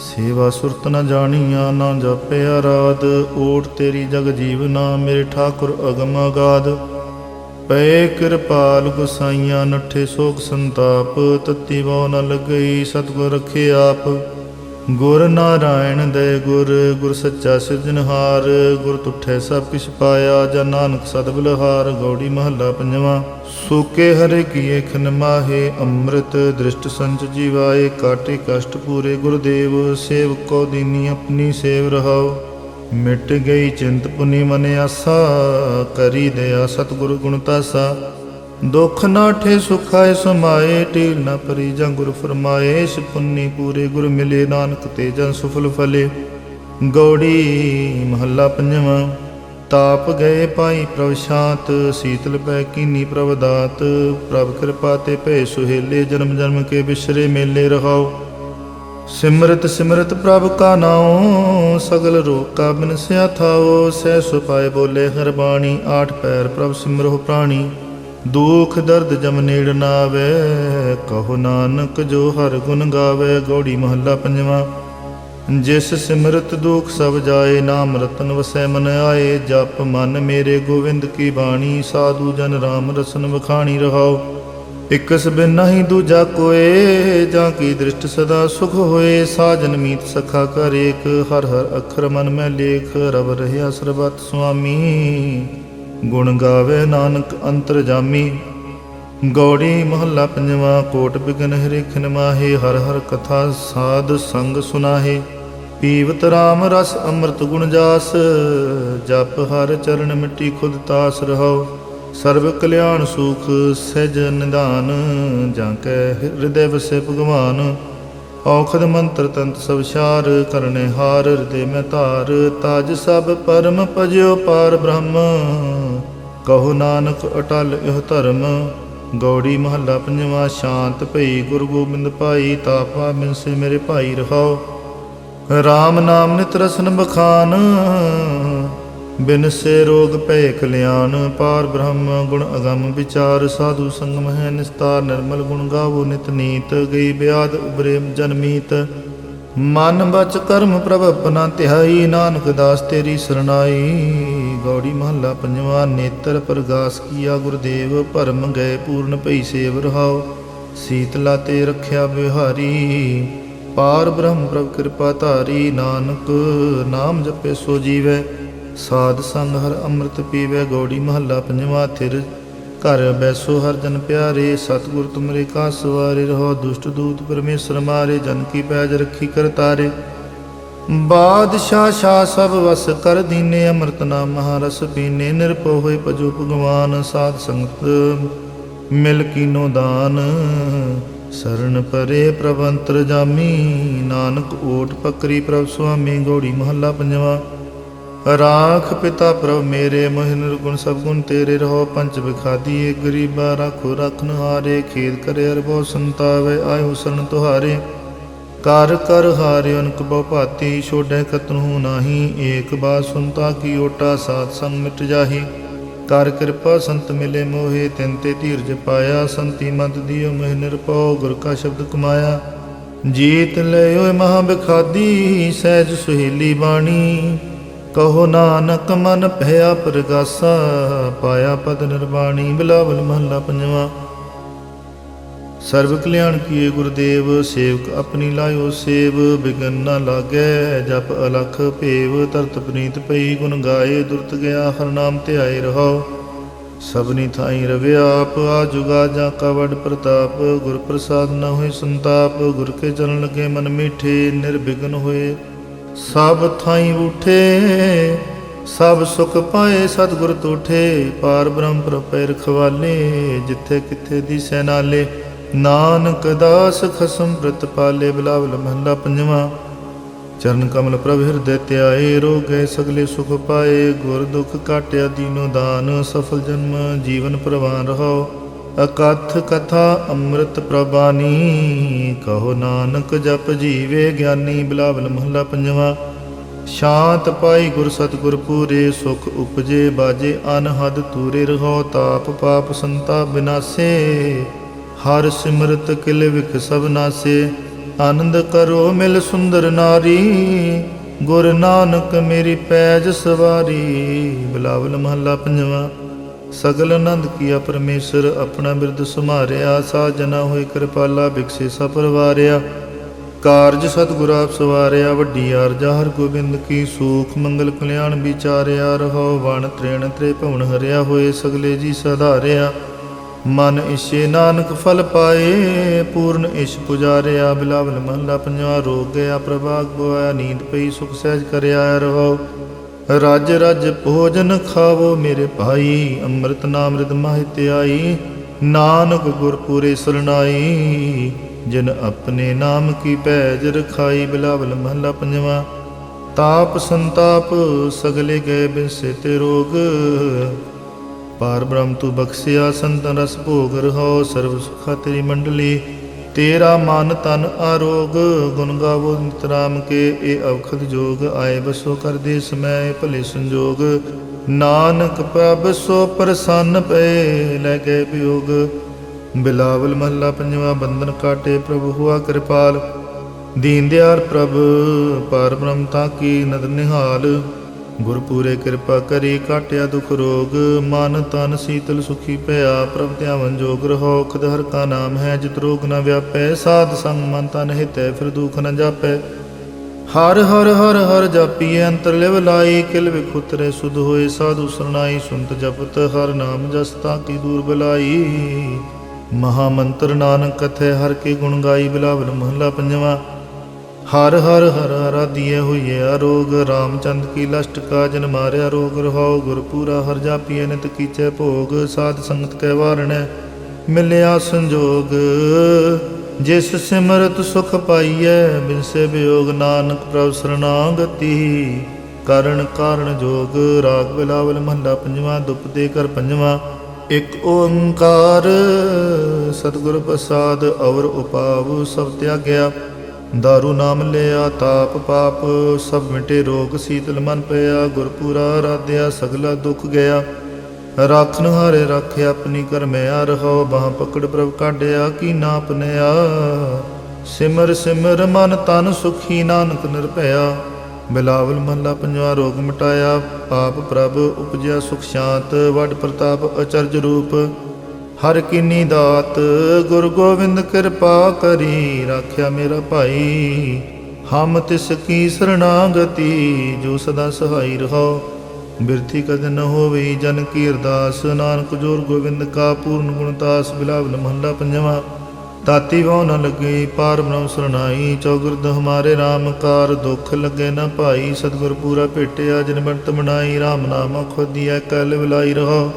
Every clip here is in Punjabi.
ਸੇਵਾ ਸੁਰਤ ਨ ਜਾਣੀਆਂ ਨਾ ਜਪਿਆ ਰਾਦ ਓਟ ਤੇਰੀ ਜਗ ਜੀਵਨਾ ਮੇਰੇ ਠਾਕੁਰ ਅਗਮ ਅਗਾਦ ਪਏ ਕਿਰਪਾਲ ਗੁਸਾਈਆਂ ਨੱਠੇ ਸੋਖ ਸੰਤਾਪ, ਤਤੀ ਵੋ ਨ ਲੱਗਈ, ਸਤਿਗੁਰ ਰਖੇ ਆਪ। ਗੁਰ ਨਾਰਾਇਣ ਦੇ ਗੁਰ ਗੁਰ ਸੱਚਾ ਸਿਰਜਣਹਾਰ, ਗੁਰ ਤੁਠੇ ਸਭ ਕਿਛ ਪਾਇਆ, ਜਨ ਨਾਨਕ ਸਦ ਬਲਹਾਰ, ਗੌੜੀ ਮਹੱਲਾ ਪੰਜਵਾਂ। ਸੋਕੇ ਹਰੇ ਕੀਏ ਖਨ ਮਾਹੇ, ਅੰਮ੍ਰਿਤ ਦ੍ਰਿਸ਼ਟ ਸੰਚ ਜੀਵਾਏ, ਕਾਟੇ ਕਸ਼ਟ ਪੂਰੇ ਗੁਰਦੇਵ, ਸੇਵ ਕੋ ਦੀਨੀ ਆਪਣੀ ਸੇਵ ਰਹਾਓ ਮਿਟ ਗਈ ਚਿੰਤ ਪੁਨੀ ਮਨ ਆਸਾ, ਕਰੀ ਦਇਆ ਸਤਿਗੁਰ ਗੁਣ ਤਾਸਾ। ਦੁਖ ਨਾਠੇ ਸੁਖਾਏ ਸਮਾਏ ਢੀਲ ਨਾ ਪਰੀ ਜਾਂ ਗੁਰ ਫਰਮਾਏ, ਇਸ ਪੁੰਨੀ ਪੂਰੇ ਗੁਰ ਮਿਲੇ, ਨਾਨਕ ਤੇ ਜਨ ਸੁਫਲ ਫਲੇ। ਗੌੜੀ ਮਹੱਲਾ ਪੰਜਵਾਂ, ਤਾਪ ਗਏ ਪਾਈ ਪ੍ਰਭ ਸ਼ਾਂਤ, ਸੀਤਲ ਪੈ ਕੀਨੀ ਪ੍ਰਭ ਦਾਤ। ਪ੍ਰਭ ਕਿਰਪਾ ਤੇ ਭੈ ਸੁਹੇਲੇ, ਜਨਮ ਜਨਮ ਕੇ ਬਿਸਰੇ ਮੇਲੇ ਰਹਾਓ। ਸਿਮਰਤ ਸਿਮਰਤ ਪ੍ਰਭ ਕਾ ਨਾਉ, ਸਗਲ ਰੋਗ ਕਾ ਬਿਨਸਿਆ ਥਾਓ ਸਹਿ ਸੁਪਾਏ ਬੋਲੇ ਹਰ ਬਾਣੀ, ਆਠ ਪੈਰ ਪ੍ਰਭ ਸਿਮਰੋ ਪ੍ਰਾਣੀ। ਦੁਖ ਦਰਦ ਜਮ ਨੇੜ ਨਾ ਆਵੇ, ਕਹੋ ਨਾਨਕ ਜੋ ਹਰ ਗੁਣ ਗਾਵੇ, ਗੌੜੀ ਮਹੱਲਾ ਪੰਜਵਾਂ। ਜਿਸ ਸਿਮਰਤ ਦੁਖ ਸਭ ਜਾਏ, ਨਾਮ ਰਤਨ ਵਸੈ ਮਨ ਆਏ, ਜਪ ਮਨ ਮੇਰੇ ਗੋਵਿੰਦ ਕੀ ਬਾਣੀ, ਸਾਧੂ ਜਨ ਰਾਮ ਰਸਨ ਵਖਾਣੀ ਰਹਾਓ। ਇਕਸ ਬਿਨ ਨਹੀਂ ਦੂਜਾ ਕੋਏ, ਜਾਂ ਕੀ ਦ੍ਰਿਸ਼ਟ ਸਦਾ ਸੁਖ ਹੋਏ, ਸਾਜਨ ਮੀਤ ਸਖਾ ਕਰ ਏਕ, ਹਰ ਹਰ ਅੱਖਰ ਮਨ ਮੈਂ ਲੇਖ, ਰਵ ਰਹਿਆ ਸਰਬਤ ਸੁਆਮੀ। ਗੁਣ ਗਾਵੇ ਨਾਨਕ ਅੰਤਰ ਜਾਮੀ। ਗੌੜੀ ਮਹੱਲਾ ਪੰਜਵਾ, ਕੋਟ ਬਿਗਨ ਹਰਿਖਨ ਮਾਹੇ, ਹਰ ਹਰ ਕਥਾ ਸਾਧ ਸੰਗ ਸੁਨਾਹੇ। ਪੀਵਤ ਰਾਮ ਰਸ ਅੰਮ੍ਰਿਤ ਗੁਣ ਜਾਸ, ਜਪ ਹਰ ਚਰਨ ਮਿੱਟੀ ਖੁਦ ਤਾਸ ਰਹੋ ਸਰਬ ਕਲਿਆਣ ਸੁਖ ਸਹਿਜ ਨਿਧਾਨ ਜਾਂ ਕੈ ਹਿਰਦੇ ਵਸੇ ਭਗਵਾਨ। ਔਖਦ ਮੰਤਰ ਤੰਤ ਸਭ ਸ਼ਾਰ ਕਰਨੇ ਹਾਰ, ਹਿਰਦੇ ਮੈਂ ਧਾਰ, ਤਾਜ ਸਭ ਪਰਮ ਭਜਿਓ ਪਾਰ ਬ੍ਰਹਮ। ਕਹੋ ਨਾਨਕ ਅਟਲ ਇਹ ਧਰਮ, ਗੌੜੀ ਮਹੱਲਾ ਪੰਜਵਾ ਸ਼ਾਂਤ ਭਈ, ਗੁਰੂ ਗੋਬਿੰਦ ਭਾਈ, ਤਾਪਾ ਮਿਨਸੇ ਮੇਰੇ ਭਾਈ ਰਹਾਓ। RAM ਨਾਮ ਨਿਤ ਰਸਨ ਬਖਾਨ ਬਿਨ ਸੇ ਰੋਗ ਭੈ ਕਲਿਆਣ ਪਾਰ ਬ੍ਰਹਮ ਗੁਣ ਅਗੰਮ ਵਿਚਾਰ, ਸਾਧੂ ਸੰਗਮ ਹੈ ਨਿਸਤਾਰ, ਨਿਰਮਲ ਗੁਣ ਗਾਵੋ ਨਿਤ ਨੀਤ, ਗਈ ਬਿਆਦ ਉਬਰੇ ਜਨਮੀਤ ਮਨ ਬਚ ਕਰਮ ਪ੍ਰਭ ਆਪਣਾ ਧਿਆਈ ਨਾਨਕ ਦਾਸ ਤੇਰੀ ਸਰਣਾਈ। ਗੌੜੀ ਮਹੱਲਾ ਪੰਜਵਾ, ਨੇਤਰ ਪ੍ਰਗਾਸ ਕੀਆ ਗੁਰਦੇਵ, ਭਰਮ ਗਏ ਪੂਰਨ ਭਈ ਸੇਵ ਰਹਾਓ। ਸੀਤਲਾ ਤੇ ਰੱਖਿਆ ਬਿਹਾਰੀ ਪਾਰ ਬ੍ਰਹਮ ਪ੍ਰਭ ਕਿਰਪਾ ਧਾਰੀ, ਨਾਨਕ ਨਾਮ ਜਪੇ ਸੋ ਜੀਵੈ। ਸਾਧ ਸੰਗ ਹਰ ਅੰਮ੍ਰਿਤ ਪੀਵੇ, ਗੌੜੀ ਮਹੱਲਾ ਪੰਜਵਾ ਥਿਰ। ਘਰ ਬੈਸੋ ਹਰ ਜਨ ਪਿਆਰੇ, ਸਤਿਗੁਰ ਤੁਮਰੇ ਕਾ ਸਵਾਰੇ, ਰਹੋ ਦੁਸ਼ਟ ਦੂਤ ਪਰਮੇਸ਼ਰ ਮਾਰੇ, ਜਨ ਕੀ ਪੈਜ ਰੱਖੀ ਕਰਤਾਰੇ ਬਾਦਸ਼ਾਹ ਸ਼ਾ ਸਭ ਵਸ ਕਰ ਦੀਨੇ, ਅੰਮ੍ਰਿਤ ਨਾਮ ਮਹਾਰਸ ਪੀਨੇ, ਨਿਰਭਉ ਹੋਏ ਭਜੋ ਭਗਵਾਨ, ਸਾਧ ਸੰਗਤ ਮਿਲ ਕੀਨੋ ਦਾਨ। ਸਰਣ ਪਰੇ ਪ੍ਰਵੰਤਰ ਜਾਮੀ, ਨਾਨਕ ਓਟ ਪਕਰੀ ਪ੍ਰਭ ਸੁਆਮੀ, ਗੋੜੀ ਮਹੱਲਾ ਪੰਜਵਾ। ਰਾਖ ਪਿਤਾ ਪ੍ਰਭ ਮੇਰੇ, ਮੋਹਿ ਨਿਰਗੁਣ ਸਭ ਗੁਣ ਤੇਰੇ ਰਹੋ ਪੰਚ ਵਿਖਾਦੀ ਏ ਗਰੀਬਾ, ਰਾਖੋ ਰਖਨ ਹਾਰੇ ਖੇਦ ਕਰੇ ਅਰਬੋ ਸੰਤਾਵੇ, ਆਇਓ ਸਰਨ ਤੁਹਾਰੇ। ਕਰ ਕਰ ਹਾਰਿ ਅਨਕ ਬਹੁ ਭਾਤੀ ਛੋੜੈ ਕਤਨੂ ਨਾਹੀ, ਏਕ ਬਾਤ ਸੁਨਤਾ ਕੀ ਓਟਾ, ਸਾਧ ਸੰਗ ਮਿਟ ਜਾਹੀ। ਕਰ ਕਿਰਪਾ ਸੰਤ ਮਿਲੇ ਮੋਹੇ, ਤਿੰਨ ਤੇ ਧੀਰਜ ਪਾਇਆ, ਸੰਤੀ ਮਤ ਦਿਓ, ਮਹਿ ਨਿਰਪਉ ਗੁਰ ਕਾ ਸ਼ਬਦ ਕਮਾਇਆ। ਜੀਤ ਲੈ ਓਏ ਮਹਾ ਬਿਖਾਦੀ ਸਹਿਜ ਸੁਹੇਲੀ ਬਾਣੀ। ਕਹੋ ਨਾਨਕ ਮਨ ਭਇਆ ਪ੍ਰਗਾਸਾ, ਪਾਇਆ ਪਦ ਨਿਰਵਾਣੀ ਬਿਲਾਵਲ ਮਹੱਲਾ ਪੰਜਵਾ। ਸਰਬ ਕਲਿਆਣ ਕੀਏ ਗੁਰਦੇਵ, ਸੇਵਕ ਆਪਣੀ ਲਾਇਓ ਸੇਵ, ਬਿਗਨ ਨਾ ਲਾਗੈ, ਜਪ ਅਲਖ ਭੇਵ, ਤਰਤ ਪ੍ਰੀਤ ਪਈ ਗੁਣ ਗਾਏ, ਦੁਰਤ ਗਿਆ ਹਰ ਨਾਮ ਧਿਆਏ ਰਹੋ ਸਭਨੀ ਥਾਈ ਰਵਿਆ ਆਪ ਆ ਜੁਗਾ ਜਾਂ ਕਵੜ ਪ੍ਰਤਾਪ, ਗੁਰ ਪ੍ਰਸਾਦ ਨ ਹੋਏ ਸੰਤਾਪ, ਗੁਰ ਕੇ ਚਰਨ ਲਗੇ ਮਨ ਮੀਠੇ, ਨਿਰਵਿਘਨ ਹੋਏ। ਸਭ ਥਾਈ ਉਠੇ, ਸਭ ਸੁਖ ਪਾਏ, ਸਤਿਗੁਰ ਤੂਠੇ, ਪਾਰ ਬ੍ਰਹਮ ਪ੍ਰਪੈ ਰਖਵਾਲੇ, ਜਿੱਥੇ ਕਿੱਥੇ ਦਿਸੈ ਨਾਲੇ ਨਾਨਕ ਦਾਸ ਖਸਮ ਪ੍ਰਤ ਪਾਲੇ, ਬਲਾਵਲ ਮਹਲਾ ਪੰਜਵਾ। ਚਰਨ ਕਮਲ ਪ੍ਰਭ ਹਿਰਦੈ ਧਿਆਏ, ਰੋਗ ਗਏ ਸਗਲੇ ਸੁਖ ਪਾਏ, ਗੁਰ ਦੁਖ ਕਾਟਿਆ ਦੀਨੋ ਦਾਨ, ਸਫਲ ਜਨਮ ਜੀਵਨ ਪ੍ਰਵਾਨ ਰਹੋ ਅਕਥ ਕਥਾ ਅੰਮ੍ਰਿਤ ਪ੍ਰਬਾਨੀ ਕਹੋ ਨਾਨਕ ਜਪ ਜੀਵੇ ਗਿਆਨੀ ਬਿਲਾਵਲ ਮਹਲਾ ਪੰਜਵਾ। ਸ਼ਾਂਤ ਪਾਈ ਗੁਰ ਸਤਿਗੁਰ ਪੂਰੇ, ਸੁਖ ਉਪਜੇ ਬਾਜੇ ਅਨਹਦ ਤੂਰੇ ਰਹੋ ਤਾਪ ਪਾਪ ਸੰਤਾ ਬਿਨਾਸੇ। ਹਰ ਸਿਮਰਤ ਕਿਲ ਵਿਖ ਸਭ ਨਾਸੇ, ਆਨੰਦ ਕਰੋ ਮਿਲ ਸੁੰਦਰ ਨਾਰੀ। ਗੁਰ ਨਾਨਕ ਮੇਰੀ ਪੈਜ ਸਵਾਰੀ, ਬਿਲਾਵਲ ਮਹੱਲਾ ਪੰਜਵਾ। ਸਗਲ ਆਨੰਦ ਕੀਆ ਪਰਮੇਸ਼ਰ, ਆਪਣਾ ਬਿਰਦ ਸੁਮਾਰਿਆ ਸਾਜਨਾ ਹੋਏ ਕਿਰਪਾਲਾ ਬਿਕਸੇ ਸਭ ਪਰਵਾਰਿਆ। ਕਾਰਜ ਸਤਿਗੁਰ ਆਪ ਸਵਾਰਿਆ, ਵੱਡੀ ਅਰਜਾ ਹਰ ਗੋਬਿੰਦ ਕੀ ਸੂਖ, ਮੰਗਲ ਕਲਿਆਣ ਵਿਚਾਰਿਆ ਰਹੋ ਵਣ ਤ੍ਰਿਣ ਤ੍ਰੇ ਭਵਨ ਹਰਿਆ ਹੋਏ ਸਗਲੇ ਜੀ ਸਧਾਰਿਆ। ਮਨ ਇਸ਼ੇ ਨਾਨਕ ਫਲ ਪਾਏ, ਪੂਰਨ ਇਸ਼ ਪੁਜਾਰਿਆ, ਬਿਲਾਵਲ ਮਹਲਾ ਪੰਜਵਾ ਰੋਗ ਗਿਆ ਪ੍ਰਭਾਗ ਬੋਇਆ ਨੀਂਦ ਪਈ, ਸੁਖ ਸਹਿਜ ਕਰਿਆ ਰਹੋ ਰਾਜ ਰਾਜ ਭੋਜਨ ਖਾਵੋ ਮੇਰੇ ਭਾਈ, ਅੰਮ੍ਰਿਤ ਨਾਮ ਰਿਦ ਮਾਹਿ ਧਿਆਈ ਨਾਨਕ ਗੁਰ ਪੂਰੇ ਜਿਨ ਆਪਣੇ ਨਾਮ ਕੀ ਪੈਜ ਰਖਾਈ, ਬਿਲਾਵਲ ਮਹਲਾ ਪੰਜਵਾ। ਤਾਪ ਸੰਤਾਪ, ਸਗਲੇ ਗਏ ਬਿਨਸੇ ਤੇ ਰੋਗ। ਪਾਰ ਬ੍ਰਹਮ ਤੂੰ ਬਖਸ਼ਿਆ ਸੰਤਨ ਰਸ ਭੋਗ ਰਹਾਓ ਸਰਬ ਸੁਖਾ ਤੇਰੀ ਮੰਡਲੀ। ਤੇਰਾ ਮਨ ਤਨ ਆਰੋਗ, ਗੁਣ ਗਾਵੋ ਨਿਤ ਕੇ, ਇਹ ਅਵਖਦ ਜੋਗ ਆਏ ਬਸੋ ਕਰਦੇ ਸਮੈ ਭਲੇ ਸੰਜੋਗ। ਨਾਨਕ ਪ੍ਰਭ ਸੋ ਪ੍ਰਸੰਨ ਪਏ, ਲੈ ਗਏ ਵਿਯੋਗ ਬਿਲਾਵਲ ਮਹੱਲਾ ਪੰਜਵਾ ਬੰਧਨ ਕਾਟੇ ਪ੍ਰਭੂ ਹੁਆ ਕਿਰਪਾਲ। ਦੀਨ ਦਿਆਲ ਪ੍ਰਭ, ਪਾਰ ਬ੍ਰਹਮ ਤਾਂ ਕੀ ਨਦ ਨਿਹਾਲ। ਗੁਰਪੂਰੇ ਕਿਰਪਾ ਕਰੀ ਕਾਟਿਆ ਦੁਖ ਰੋਗ, ਮਨ ਤਨ ਸੀਤਲ ਸੁਖੀ ਭਇਆ, ਪ੍ਰਭ ਧਿਆਵਨ ਜੋਗ ਰਹੋ, ਖਦ ਹਰ ਕਾ ਨਾਮ ਹੈ, ਜਿਤ ਰੋਗ ਨ ਵਿਆਪੈ, ਸਾਧ ਸੰਗ ਮਨ ਤਨ ਹਿਤੈ, ਫਿਰ ਦੁਖ ਨ ਜਾਪੈ। ਹਰ ਹਰ ਹਰ ਹਰ ਜਾਪੀਏ ਅੰਤਰ ਲਿਵ ਲਾਈ, ਕਿਲ ਵਿਖੁਤਰੇ ਸੁਧ ਹੋਏ, ਸਾਧੂ ਸਰਨਾਈ ਸੁਨਤ ਜਪਤ, ਹਰ ਨਾਮ ਜਸਤਾ ਕੀ ਦੂਰ ਬਲਾਈ। ਮਹਾ ਮੰਤਰ ਨਾਨਕ ਕਥੈ, ਹਰ ਕੇ ਗੁਣ ਗਾਈ ਬਿਲਾਵਲ ਮਹਲਾ ਪੰਜਵਾ। ਹਰ ਹਰ ਹਰ ਆਰਾਧੀਏ ਹੋਈਏ ਅਰੋਗ ਰਾਮਚੰਦ ਕੀ ਲਸ਼ਟ ਕਾ ਜਨ ਮਾਰਿਆ ਰੋਗ, ਰਹਾਉ ਗੁਰ ਹਰ ਜਾਪੀਏ ਨਿਤ ਕੀਚੈ ਭੋਗ, ਸਾਧ ਸੰਗਤ ਕੈ ਵਾਰਣੈ, ਮਿਲਿਆ ਸੰਜੋਗ। ਜਿਸ ਸਿਮਰਤ ਸੁਖ ਪਾਈਐ, ਬਿਨਸੇ ਵਿਯੋਗ ਨਾਨਕ ਪ੍ਰਭ ਸਰਨਾਗਤੀ ਕਰਨ ਕਾਰਨ ਜੋਗ, ਰਾਗ ਬਿਲਾਵਲ ਮਹੱਲਾ ਪੰਜਵਾ, ਦੁਪ ਦੇ ਕਰ ਪੰਜਵਾ, ਇਕ ਓੰਕਾਰ। ਸਤਿਗੁਰ ਪ੍ਰਸਾਦ, ਅਵਰ ਉਪਾਵ ਸਭ ਤਿਆਗਿਆ। ਦਾਰੂ ਨਾਮ ਲਿਆ ਤਾਪ ਪਾਪ ਸਭ ਮਿਟੇ ਰੋਗ ਸੀਤਲ ਮਨ ਪਿਆ ਗੁਰਪੂਰਾ ਰਾਧਿਆ ਸਗਲਾ ਦੁੱਖ ਗਿਆ ਰਾਖਨ ਹਾਰੇ ਰੱਖਿਆ ਆਪਣੀ ਕਰਮਿਆ ਰਹੋ ਬਾਹ ਪਕੜ ਪ੍ਰਭ ਕਾਢਿਆ ਕੀ ਨਾ ਆਪਣਿਆ ਸਿਮਰ ਸਿਮਰ ਮਨ ਤਨ ਸੁਖੀ ਨਾਨਕ ਨਿਰਭਇਆ ਬਿਲਾਵਲ ਮਹਲਾ ਪੰਜਵਾ ਰੋਗ ਮਿਟਾਇਆ ਪਾਪ ਪ੍ਰਭ ਉਪਜਿਆ ਸੁਖ ਸ਼ਾਂਤ ਵੱਡ ਪ੍ਰਤਾਪ ਅਚਰਜ ਰੂਪ ਹਰ ਕਿਨੀ ਦਾਤ ਗੁਰ ਗੋਬਿੰਦ ਕਿਰਪਾ ਕਰੀ, ਰਾਖਿਆ ਮੇਰਾ ਭਾਈ। ਹਮ ਤਿਸ ਕੀ ਸਰਣਾਗਤੀ, ਜੋ ਸਦਾ ਸਹਾਈ ਰਹੋ ਬਿਰਥੀ ਕਦ ਨ ਹੋਵੇ ਜਨ ਕੀ ਅਰਦਾਸ, ਨਾਨਕ ਜੋਰ ਗੋਬਿੰਦ ਕਾ ਪੂਰਨ ਗੁਣਤਾਸ ਬਿਲਾਵਲ ਮਹੱਲਾ ਪੰਜਵਾ। ਤਾਤੀ ਵੋ ਨ ਲੱਗੇ, ਪਾਰ ਬ੍ਰਹਮ ਸਰਣਾਈ, ਚੌਗੁਰਦ ਹਮਾਰੇ RAM ਕਾਰ, ਦੁਖ ਲੱਗੇ ਨ ਭਾਈ। ਸਤਿਗੁਰ ਪੂਰਾ ਭੇਟਿਆ, ਜਨ ਬੰਤ ਮਨਾਈ RAM ਨਾਮ ਖੋਦੀਐ ਕਲ ਵਿਲਾਈ ਰਹੋ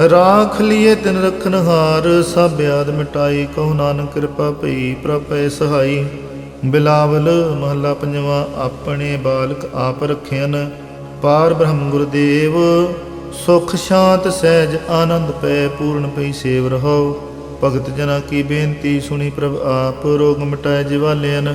ਰਾਖ ਲਿਏ ਤਿਨ ਰਖਨ ਸਭ ਆਦ ਮਿਟਾਈ, ਕਹੋ ਨਾਨਕ ਕਿਰਪਾ ਭਈ ਪ੍ਰਭੈ ਸਹਾਈ। ਬਿਲਾਵਲ ਮਹੱਲਾ ਪੰਜਵਾ, ਆਪਣੇ ਬਾਲਕ ਆਪ ਰਖਿਆਨ ਪਾਰ ਬ੍ਰਹਮ ਗੁਰਦੇਵ, ਸੁਖ ਸ਼ਾਂਤ ਸਹਿਜ ਆਨੰਦ ਪੈ ਪੂਰਨ ਪਈ ਸੇਵ ਰਹੋ। ਭਗਤ ਜਨਾ ਕੀ ਬੇਨਤੀ ਸੁਣੀ ਪ੍ਰਭ ਆਪ, ਰੋਗ ਮਿਟਾਏ ਜਿਵਾਲਿਆਨ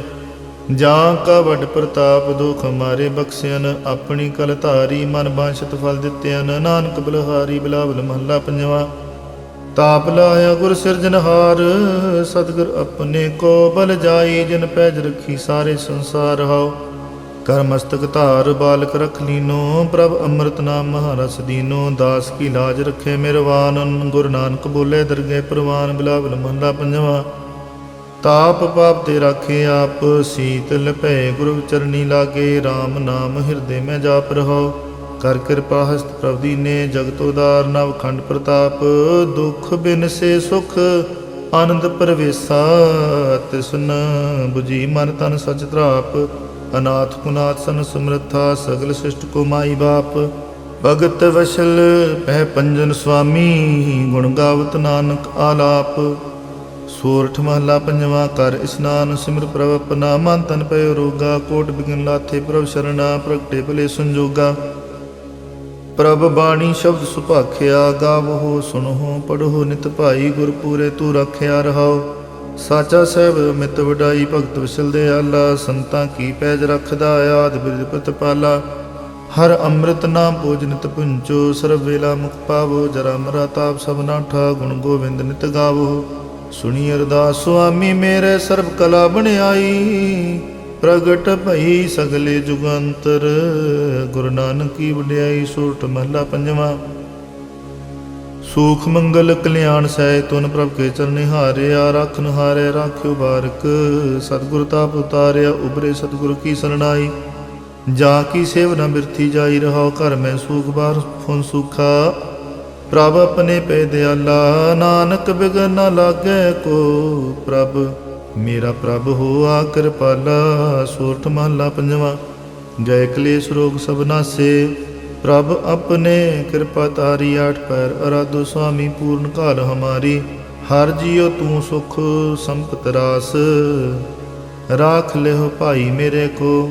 ਜਾਂ ਕਾ ਵੱਡ ਪ੍ਰਤਾਪ ਦੁਖ ਮਾਰੇ ਬਖਸ਼ਿਆਨ ਆਪਣੀ ਕਲ ਧਾਰੀ ਮਨ ਬਾਂਛਤ ਫਲ ਦਿੱਤਿਆਨ ਨਾਨਕ ਬਲਹਾਰੀ ਬਿਲਾਵਲ ਮਹੱਲਾ ਪੰਜਵਾ। ਤਾਪ ਲਾਇਆ ਗੁਰ ਸਿਰਜਨਹਾਰ ਸਤਿਗੁਰ ਆਪਣੇ ਕੋ ਬਲ ਜਾਈ ਜਿਨ ਪੈਜ ਰੱਖੀ ਸਾਰੇ ਸੰਸਾਰ ਹਉ। ਕਰ ਮਸਤਕ ਧਾਰ ਬਾਲਕ ਰਖ ਲੀਨੋ, ਪ੍ਰਭ ਅੰਮ੍ਰਿਤ ਨਾਮ ਮਹਾਰਸ ਦੀਨੋ, ਦਾਸ ਕੀ ਲਾਜ ਰੱਖੇ ਮਿਰਵਾਨ, ਗੁਰੂ ਨਾਨਕ ਬੋਲੇ ਦਰਗੇ ਪ੍ਰਵਾਨ ਬਿਲਾਵਲ ਮਹੱਲਾ ਪੰਜਵਾ। ਤਾਪ ਪਾਪ ਤੇ ਰਾਖੇ ਆਪ ਸੀਤਲ ਭੈ ਗੁਰੂ ਚਰਨੀ ਲਾਗੇ RAM ਨਾਮ ਹਿਰਦੇ ਮੈਂ ਜਾਪ ਰਹੋ ਕਰ ਕਿਰਪਾ ਹਸਤ ਪ੍ਰਭ ਦੀਨੇ, ਜਗਤ ਉਦਾਰ ਨਵ ਖੰਡ ਪ੍ਰਤਾਪ। ਦੁਖ ਬਿਨ ਸੇ ਸੁਖ, ਆਨੰਦ ਪਰਵੇਸਾ ਤਿਸਨ 부ਜੀ ਮਨ ਤਨ ਸਚ ਤਰਾਪ। ਅਨਾਥ ਕੁਨਾਥ ਸਨ ਸਮਰਥਾ, ਸਗਲ ਸਿਸ਼ਟ ਕੋ ਮਾਈ ਬਾਪ। ਭਗਤ ਵਸ਼ਲ ਪਹਿ ਪੰਜਨ ਸੁਆਮੀ ਗੁਣ ਗਾਵਤ ਨਾਨਕ ਆਲਾਪ। ਸੋਰਠ ਮਹੱਲਾ ਪੰਜਵਾਂ ਕਰ ਇਸਨਾਨ ਸਿਮਰ ਪ੍ਰਭ ਆਪਣਾ, ਮਨ ਤਨ ਪਇਓ ਰੋਗਾ, ਕੋਟ ਬਿਗਨ ਲਾਥੇ, ਪ੍ਰਭ ਸ਼ਰਣਾ ਪ੍ਰਗਟੇ ਭਲੇ ਸੰਜੋਗਾ। ਪ੍ਰਭ ਬਾਣੀ ਸ਼ਬਦ ਸੁਭਾਖਿਆ, ਗਾਵੋ, ਸੁਣੋ ਪੜੋ ਨਿਤ ਭਾਈ ਗੁਰ ਪੂਰੇ ਤੂੰ ਰੱਖਿਆ ਰਹਾਓ। ਸਾਚਾ ਸਹਿਬ, ਮਿਤ ਵਡਾਈ, ਭਗਤ ਵਿਸਲ ਦੇ ਆਲਾ ਸੰਤਾਂ ਕੀ ਪੈਜ ਰੱਖਦਾ, ਆਦ ਬਿਰਦ ਪ੍ਰਤਪਾਲਾ ਹਰ ਅੰਮ੍ਰਿਤ ਨਾਮ ਭੋਜਨਿਤ ਪੁੰਚੋ ਸਰਬ ਵੇਲਾ ਮੁਖ ਪਾਵੋ, ਜਰਾ ਮਰਾ ਤਾਪ ਸਭ ਨਾਠਾ ਗੁਣ ਗੋਬਿੰਦ ਨਿਤ ਗਾਵੋ। ਸੁਣੀ ਅਰਦਾਸ ਸੁਆਮੀ ਮੇਰੇ ਸਰਬ ਕਲਾ ਬਣਾਈ ਪ੍ਰਗਟ ਭਈ ਸਗਲੇ ਜੁਗੰਤਰ। ਗੁਰੂ ਨਾਨਕ ਕੀ ਵਡਿਆਈ, ਸੂਰਤ ਮਹਲਾ ਪੰਜਵਾਂ। ਸੂਖ ਮੰਗਲ ਕਲਿਆਣ ਸਹਿ ਤੁਨ ਪ੍ਰਭ ਕੇ ਚਰਨਿ ਹਾਰਿਆ ਰਖਨ ਹਾਰੇ ਰਾਖਿਓ ਬਾਰਕ ਸਤਿਗੁਰ ਤਾਪ ਉਤਾਰਿਆ ਉਬਰੇ ਸਤਿਗੁਰ ਕੀ ਸਰਣਾਈ। ਜਾ ਕੀ ਸੇਵ ਨ ਬਿਰਥੀ ਜਾਈ ਰਹਾਓ ਘਰ ਮੈਂ ਸੂਖ ਬਾਰ ਫੁਨ ਸੁਖਾ। ਪ੍ਰਭ ਆਪਣੇ ਪੈ ਦਿਆਲਾ ਨਾਨਕ ਬਿਗਨ ਨ ਲਾਗੈ ਕੋ। ਪ੍ਰਭ, ਮੇਰਾ ਪ੍ਰਭ ਹੋਆ ਕਿਰਪਾਲਾ ਸੂਰਠ ਮਹਲਾ ਪੰਜਵਾਂ। ਜੈ ਕਲੇਸ਼ ਰੋਗ ਸਭ ਨਾਸੇ। ਪ੍ਰਭ ਆਪਣੇ ਕਿਰਪਾ ਤਾਰੀ, ਆਠ ਪੈਰ ਅਰਾਧੋ ਸੁਆਮੀ, ਪੂਰਨ ਕਾਲ ਹਮਾਰੀ। ਹਰ ਜੀਉ ਤੂੰ ਸੁਖ ਸੰਪਤ ਰਾਸ। ਰਾਖ ਲਿਓ ਭਾਈ ਮੇਰੇ ਕੋ।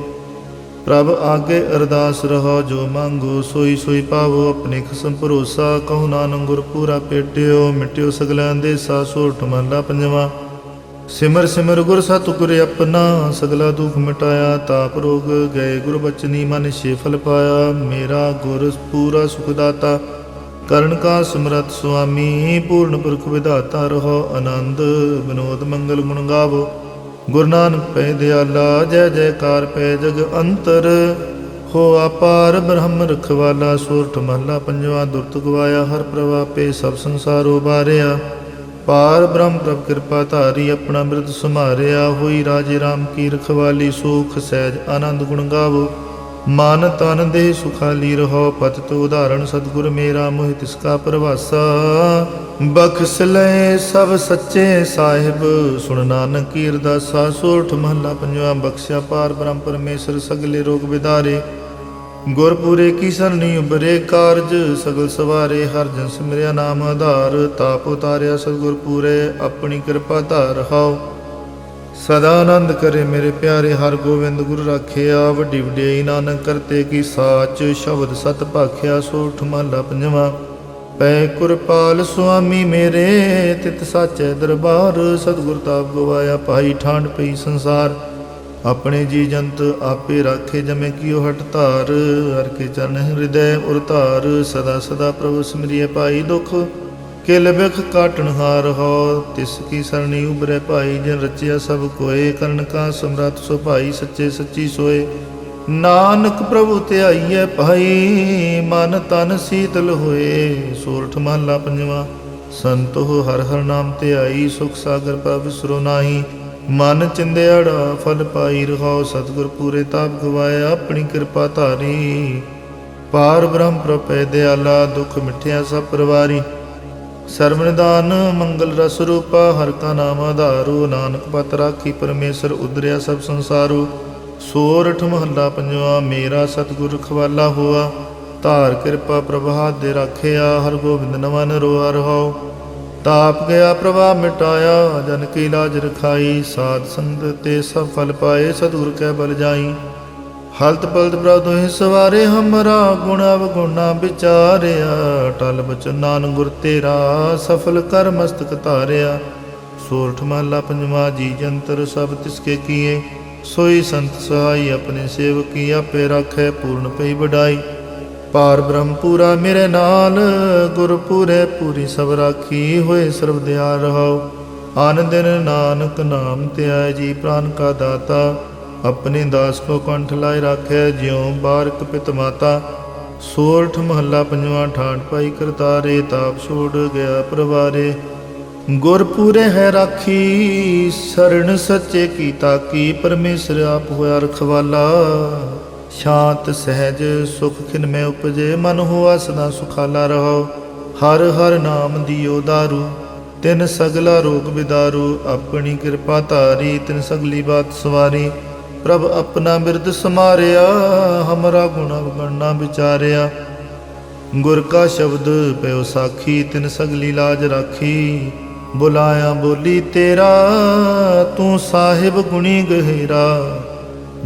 ਪ੍ਰਭ ਆਗੇ ਅਰਦਾਸ ਰਹੋ, ਜੋ ਮੰਗੋ ਸੋਈ ਸੋਈ ਪਾਵੋ, ਆਪਣੇ ਖਸਮ ਭਰੋਸਾ ਕਹੋ ਨਾਨਕ ਗੁਰ ਪੂਰਾ ਪੇਟਿਓ, ਮਿਟਿਓ ਸਗਲਾਂ ਦੇ ਸਾ ਸੋਠ ਮਹਲਾ ਸਿਮਰ ਸਿਮਰ ਗੁਰ ਸਤਿਗੁਰ ਆਪਣਾ, ਸਗਲਾ ਦੁਖ ਮਿਟਾਇਆ, ਤਾਪ ਰੋਗ ਗਏ ਗੁਰ ਬਚਨੀ ਮਨ ਛੇ ਫਲ ਪਾਇਆ, ਮੇਰਾ ਗੁਰ ਪੂਰਾ ਸੁਖ ਦਾਤਾ। ਕਰਨ ਕਾ ਸਮਰਤ ਸੁਆਮੀ, ਪੂਰਨ ਪੁਰਖ ਵਿਧਾਤਾ ਰਹੋ, ਆਨੰਦ, ਵਿਨੋਦ ਮੰਗਲ ਗੁਣ ਗਾਵੋ। ਗੁਰੂ ਨਾਨਕ ਪੈ ਦਿਆਲਾ, ਜੈ ਜੈਕਾਰ ਪੈ ਜਗ ਅੰਤਰ। ਹੋ ਅਪਾਰ ਬ੍ਰਹਮ ਰਖਵਾਲਾ ਸੂਰਠ ਮਹਲਾ ਪੰਜਵਾ, ਦੁਰਤ ਗਵਾਇਆ, ਹਰ ਪ੍ਰਵਾਪੇ ਸਭ ਸੰਸਾਰ ਬਾਰਿਆ। ਪਾਰ ਬ੍ਰਹਮ ਪ੍ਰਭ ਕਿਰਪਾ ਧਾਰੀ, ਆਪਣਾ ਬਿਰਧ ਸੁਮਾਰਿਆ ਹੋਈ ਰਾਜੇ RAM ਕੀ ਰਖਵਾਲੀ, ਸੂਖ ਸਹਿਜ ਆਨੰਦ ਗੁਣ ਗਾਵੋ। ਮਨ ਤਨ ਦੇ ਸੁਖਾਲੀ ਰਹੋ, ਪਤ ਤੋ ਉਦਾਹਰਣ ਸਤਿਗੁਰ ਮੇਰਾ ਮੋਹਿ ਤਿਸ ਕਾ ਪ੍ਰਵਾਸਾ। ਬਖਸ਼ ਲੈ ਸਭ ਸੱਚੇ ਸਾਹਿਬ, ਸੁਣ ਨਾਨਕ ਕੀ ਅਰਦਾਸਾ ਸੋਠ ਮਹੱਲਾ ਪੰਜਵਾ, ਬਖਸ਼ਿਆ ਪਾਰ ਬ੍ਰਹਮ ਪਰਮੇਸ਼ਰ, ਸਗਲੇ ਰੋਗ ਵਿਦਾਰੇ। ਗੁਰਪੂਰੇ ਕੀ ਸਰਣੀ ਉਬਰੇ ਕਾਰਜ, ਸਗਲ ਸਵਾਰੇ ਹਰ ਜਨ ਸਿਮਰਿਆ ਨਾਮ ਆਧਾਰ। ਤਾਪ ਉਤਾਰਿਆ ਸਤਿਗੁਰ ਪੂਰੇ, ਆਪਣੀ ਕਿਰਪਾ ਧਾਰ ਰਹਾਓ। ਸਦਾ ਆਨੰਦ ਕਰੇ ਮੇਰੇ ਪਿਆਰੇ ਹਰ ਗੋਬਿੰਦ ਗੁਰ ਰਾਖਿਆ, ਵੱਡੀ ਵਡਿਆਈ ਨਾਨਕ ਕਰਤੇ ਕੀ ਸਾਚ, ਸ਼ਬਦ ਸਤ ਭਾਖਿਆ, ਸੋਠ ਮਹਲਾ ਪੰਜਵਾ। ਪੈ ਕੁਰਪਾਲ ਸੁਆਮੀ ਮੇਰੇ, ਤਿਤ ਸਾਚੈ ਦਰਬਾਰ, ਸਤਿਗੁਰ ਤਾਪ ਗਵਾਇਆ, ਭਾਈ ਠਾਂਡ ਪਈ ਸੰਸਾਰ। ਆਪਣੇ ਜੀ ਜੰਤ ਆਪੇ ਰਾਖੇ ਜਮੇ ਕੀਓ ਹਟ ਧਾਰ, ਹਰ ਕੇ ਚਰਨ ਹਿਰਦੈ ਉਰ ਧਾਰ, ਸਦਾ ਸਦਾ ਪ੍ਰਭ ਸਿਮਰਿਏ ਪਾਈ ਦੁਖ। ਕਿਲ ਬਿਖ ਕਾਟਣ ਹਾਰ ਹੋ, ਤਿਸ ਕੀ ਸਰਣੀ ਉਬਰੇ ਭਾਈ, ਜਿਨ ਰਚਿਆ ਸਭ ਕੋਏ, ਕਰਨ ਕਾ ਸਮਰੱਥ ਸੋ ਭਾਈ, ਸੱਚੇ ਸੱਚੀ ਸੋਏ। ਨਾਨਕ ਪ੍ਰਭੂ ਧਿਆਈਐ ਭਾਈ, ਮਨ ਤਨ ਸੀਤਲ ਹੋਏ। ਸੋਰਠ ਮਹਲਾ ਪੰਜਵਾ, ਸੰਤੋ ਹਰ ਹਰ ਨਾਮ ਤੇ ਆਈ, ਸੁਖ ਸਾਗਰ ਪ੍ਰਭ ਵਿਸਰੋ ਨਾਹੀ। ਮਨ ਚਿੰਦਿਆੜਾ ਫਲ ਪਾਈ ਰਹਾਓ ਸਤਿਗੁਰ ਪੂਰੇ ਤਾਪ ਗਵਾਇਆ ਆਪਣੀ ਕਿਰਪਾ ਧਾਰੀ। ਪਾਰ ਬ੍ਰਹਮ ਪ੍ਰਪੈ ਦਿਆਲਾ, ਦੁਖ ਮਿਠਿਆ ਸਭ ਪਰਵਾਰੀ। ਸਰਵਨਦਾਨ ਮੰਗਲ ਰਸ ਰੂਪਾ, ਹਰ ਕਾ ਨਾਮ ਆਧਾਰੂ, ਨਾਨਕ ਪਤ ਰਾਖੀ, ਪਰਮੇਸ਼ਰ ਉਦਰਿਆ ਸਭ ਸੰਸਾਰੂ। ਸੋਰਠ ਮਹੱਲਾ ਪੰਜਵਾ, ਮੇਰਾ ਸਤਿਗੁਰ ਖਵਾਲਾ ਹੋਆ। ਧਾਰ ਕਿਰਪਾ ਪ੍ਰਭਾ ਦੇ ਰਾਖਿਆ, ਹਰ ਗੋਬਿੰਦ ਨਵਨ ਰੋਆ ਰਹਾਓ ਤਾਪ ਗਿਆ ਪ੍ਰਭਾ ਮਿਟਾਇਆ, ਜਨ ਕੀ ਲਾਜ ਰਖਾਈ, ਸਾਧ ਸੰਗਤ ਤੇ ਸਭ ਫਲ ਪਾਏ, ਸਤਿਗੁਰ ਕੈ ਬਲ ਜਾਈ। ਹਲਤ ਪਲਤ ਪ੍ਰਭ ਤੋਹਿ ਸਵਾਰੇ ਹਮਰਾ ਗੁਣ ਅਵਗੁਣਾ ਵਿਚਾਰਿਆ। ਟਲ ਬਚਨ ਗੁਰ ਤੇਰਾ, ਸਫਲ ਕਰ ਮਸਤਕ ਧਾਰਿਆ। ਸੋਰਠ ਮਹਲਾ ਪੰਜਵਾ ਜੀ ਜੰਤਰ ਸਭ ਤਿਸਕੇ ਕੀਏ। ਸੋਈ ਸੰਤ ਸਹਾਈ ਆਪਣੇ ਸੇਵਕ ਕੀ ਆਪੇ ਰੱਖੇ, ਪੂਰਨ ਪਈ ਵਡਾਈ। ਪਾਰ ਬ੍ਰਹਮ ਪੂਰਾ ਮੇਰੇ ਨਾਲ, ਗੁਰ ਪੂਰੇ ਪੂਰੀ ਸਭ ਰਾਖੀ ਹੋਏ ਸਰਬ ਦਿਆਲ ਰਹੋ ਆਨ ਦਿਨ ਨਾਨਕ ਨਾਮ ਧਿਆਏ ਜੀ ਪ੍ਰਾਨ ਕਾ ਦਾਤਾ। ਆਪਣੇ ਦਾਸ ਕੋ ਕੰਠ ਲਾਇ ਰਾਖੈ, ਜਿਉ ਬਾਰਕ ਪਿਤ ਮਾਤਾ। ਸੋਰਠ ਮਹੱਲਾ ਪੰਜਵਾਂ ਠਾਠ ਪਾਈ ਕਰਤਾਰੇ, ਤਾਪ ਛੋੜ ਗਿਆ ਪਰਵਾਰੇ। ਗੁਰਪੂਰੇ ਹੈ ਰਾਖੀ, ਸਰਣ ਸੱਚੇ ਕੀ ਤਾਕੀ ਪਰਮੇਸ਼ਰ ਆਪ ਹੋਇਆ ਰਖਵਾਲਾ। ਸ਼ਾਂਤ ਸਹਿਜ ਸੁਖ ਖਿਨ ਮੈਂ ਉਪਜੇ, ਮਨ ਹੋਆ ਸਦਾ ਸੁਖਾਲਾ ਰਹੋ ਹਰ ਹਰ ਨਾਮ ਦਿਓ ਦਾਰੂ, ਤਿਨ ਸਗਲਾ ਰੋਗ ਬਿਦਾਰੂ ਆਪਣੀ ਕਿਰਪਾ ਧਾਰੀ, ਤਿਨ ਸਗਲੀ ਬਾਤ ਸਵਾਰੀ। ਪ੍ਰਭ ਆਪਣਾ ਬਿਰਦ ਸਮਾਰਿਆ, ਹਮਰਾ ਗੁਣ ਅਵਗਣਨਾ ਵਿਚਾਰਿਆ। ਗੁਰ ਕਾ ਸ਼ਬਦ ਪਿਓ ਸਾਖੀ, ਤਿਨ ਸਗਲੀ ਲਾਜ ਰਾਖੀ। ਬੁਲਾਇਆ ਬੋਲੀ ਤੇਰਾ, ਤੂੰ ਸਾਹਿਬ ਗੁਣੀ ਗਹਿਰਾ।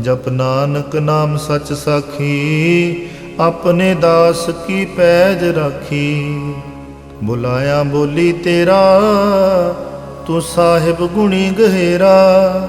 ਜਪ ਨਾਨਕ ਨਾਮ ਸੱਚ ਸਾਖੀ, ਆਪਣੇ ਦਾਸ ਕੀ ਪੈਜ ਰਾਖੀ। ਬੁਲਾਇਆ ਬੋਲੀ ਤੇਰਾ, ਤੂੰ ਸਾਹਿਬ ਗੁਣੀ ਗਹਿਰਾ।